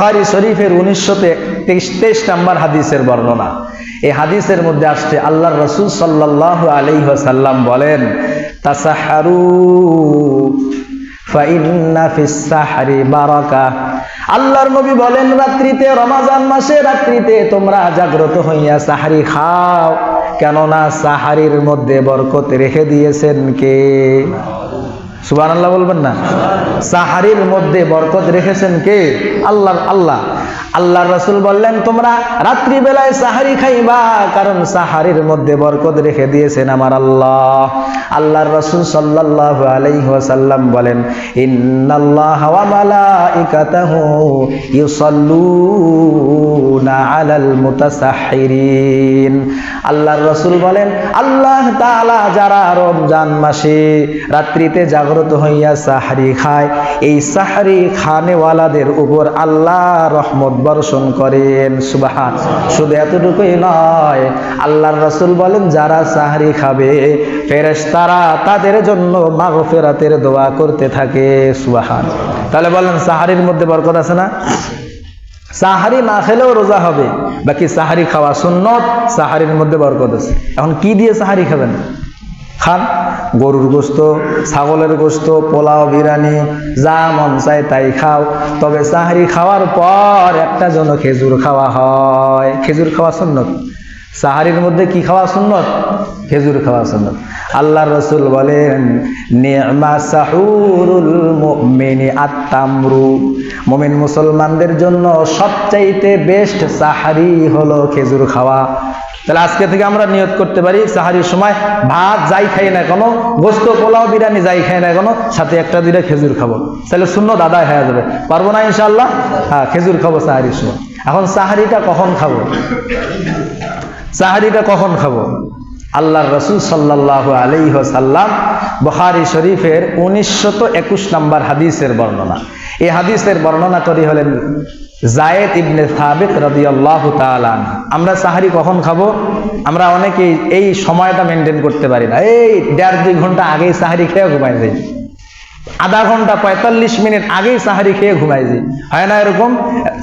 বুখারী শরীফের উনিশশো তেইশ নাম্বার হাদিসের বর্ণনা। এই হাদিসের মধ্যে আসছে, আল্লাহর রসুল সাল্লাহ আলাইসাল্লাম বলেন তাসাহারু আল্লাহর নবী বলেন, রাত্রিতে, রমাজান মাসে রাত্রিতে তোমরা জাগ্রত হইয়া সাহারি খাও, কেননা সাহারির মধ্যে বরকত রেখে দিয়েছেন কে? সুবান আল্লাহ বলবেন না। সাহারির মধ্যে বরকত রেখেছেন কে? আল্লাহ আল্লাহ। আল্লাহ রসুল বললেন, তোমরা রাত্রিবেলায় সাহারি খাইবা, কারণ সাহারির মধ্যে বরকত রেখে দিয়েছেন আমার আল্লাহ। আল্লাহর রসুল সাল্লাহ আলাইসাল্লাম বলেন, ইন্নাল্লাহ ওয়া মালাইকাতাহু ইউসাল্লুনা আলাল মুতাসাহহিরিন। আল্লাহর রসুল বলেন, আল্লাহ তাআলা যারা রমজান মাসে রাত্রিতে জাগ্রত হইয়া সাহারি খায়। এই সাহারি খানেওয়ালাদের উপর আল্লাহ রহমত বর্ষণ করেন। সুবাহান। শুধু এতটুকুই নয়, আল্লাহর রসুল বলেন, যারা সাহারি খাবে, ফেরেশতারা তাদের জন্য মাগফিরাতের দোয়া করতে থাকে। সুবাহান। তাহলে বলেন, সাহারির মধ্যে বরকত আছে না? সাহারি না খেলেও রোজা হবে, বাকি সাহারি খাওয়া সুন্নত, সাহারির মধ্যে বরকত আছে। এখন কি দিয়ে সাহারি খাবেন? খান, গরুর গোস্ত, ছাগলের গোস্ত, পোলাও, বিরিয়ানি, যা মন চায় তাই খাও। তবে সাহারি খাওয়ার পর একটা যেন খেজুর খাওয়া হয়। খেজুর খাওয়া সুন্নত। সাহারির মধ্যে কি খাওয়া সুন্নত? খেজুর খাওয়া সুন্নত। আল্লাহ রসুল বলেন আত্মামরু মুমিন মুসলমানদের জন্য সবচাইতে বেস্ট সাহারি হলো খেজুর খাওয়া। তাহলে আজকে থেকে আমরা নিয়ত করতে পারি, সাহারির সময় ভাত যাই খাই না কোনো, গোস্ত, পোলাও, বিরিয়ানি যাই খাই না কোনো, সাথে একটা, দুইটা খেজুর খাব। তাহলে শূন্য দাদা হয়ে যাবে। পারব না ইনশাল্লাহ হ্যাঁ খেজুর খাব সাহারির সময়। এখন সাহারিটা কখন খাব? সাহারিটা কখন খাব? আল্লাহ রসুল সাল্লাহ আলাইসাল্লাম বহারি শরীফের উনিশশত একুশ নম্বর হাদিসের বর্ণনা। এই হাদিসের বর্ণনা করি হলেন জায়েদ ইবনে সাবেক আল্লাহ তালান আমরা সাহারি কখন খাব? আমরা অনেকেই এই সময়টা মেনটেন করতে পারি না। এই দেড় দুই ঘণ্টা আগেই সাহারি খেয়ে ঘুমাই যাই। আধা ঘণ্টা পঁয়তাল্লিশ মিনিট আগেই সাহারি খেয়ে ঘুমাই যাই হয় না এরকম?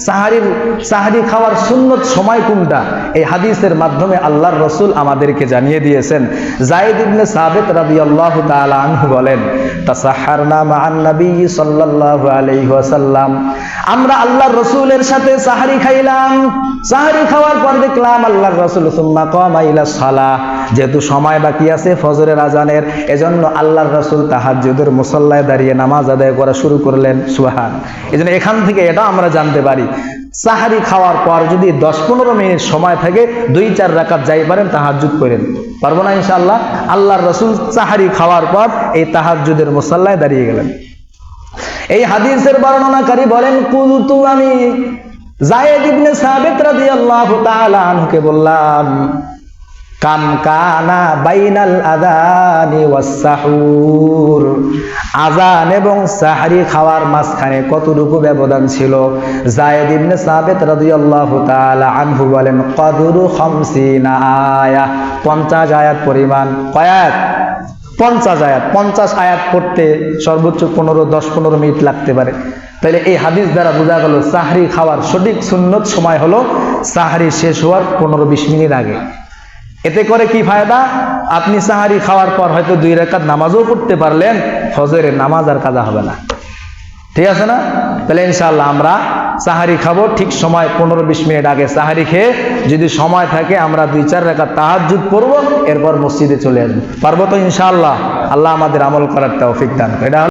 সাহারির, সাহারি খাওয়ার সুন্নত সময় কোনটা? এই হাদিসের মাধ্যমে আল্লাহর রসুল আমাদেরকে জানিয়ে দিয়েছেন। জায়দ ইবনে সাবেত রাবি আল্লাহ আনহু বলেন, তাসাহারনা মান নবী সাল্লাল্লাহু আলাইহি ওয়াসাল্লাম। আমরা আল্লাহর রসুলের সাথে সাহারি খাইলাম। সাহারি খাওয়ার পর দেখলাম আল্লাহর রসুল, সুম্মা কামা ইলা সালাহ। যেহেতু সময় বাকি আছে ফজরের আজানের, এজন্য আল্লাহর রসুল তাহাজ্জুদের মুসল্লায় দাঁড়িয়ে নামাজ আদায় করা শুরু করলেন। সুহান এই জন্য এখান থেকে এটা আমরা জানতে পারি। সাহারি খাওয়ার পর যদি দশ পনেরো মিনিট সময় থাকে দুই চার রাকাত যাই পারেন তাহাজুদ করেন। পারব না ইনশাআল্লাহ? আল্লাহর রসুল সাহারি খাওয়ার পর এই তাহাজুদের মুসল্লায় দাঁড়িয়ে গেলেন। এই হাদিসের বর্ণনাকারী বলেন, কুলতু আমি জায়েদ ইবনে সাবিত রাদিয়াল্লাহু তাআলা আনহুকে বললাম কাম বাইনাল আদানি ওয়াসাহুর আজান এবং সাহারি খাওয়ার মাঝখানে কতটুকু ব্যবধান ছিল? জায়েদ ইবনে সাবিত রাদিয়াল্লাহু তাআলা আনহু বলেন, কদরু খামসিনা আয়া। 50 আয়াত পরিমাণ। কয়াত পঞ্চাশ আয়াত। পঞ্চাশ আয়াত পড়তে সর্বোচ্চ পনেরো, দশ, পনেরো মিনিট লাগতে পারে। তাহলে এই হাদিস দ্বারা বোঝা গেল, সাহারি খাওয়ার সঠিক সুন্নত সময় হলো সাহারি শেষ হওয়ার পনেরো, বিশ মিনিট আগে। এতে করে কি ফায়দা? আপনি সাহারি খাওয়ার পর হয়তো দুই রেখাত নামাজও পড়তে পারলেন, ফজরের নামাজ আর কাজা হবে না। ঠিক আছে না? তাহলে ইনশাল্লাহ আমরা সাহারি খাব ঠিক সময় পনেরো বিশ মিনিট আগে সাহারি খেয়ে যদি সময় থাকে আমরা দুই চার রেখা তাহাজুদ পড়ব, এরপর মসজিদে চলে আসব। পারব তো ইনশাআল্লাহ? আল্লাহ আমাদের আমল করার তৌফিক দান এটা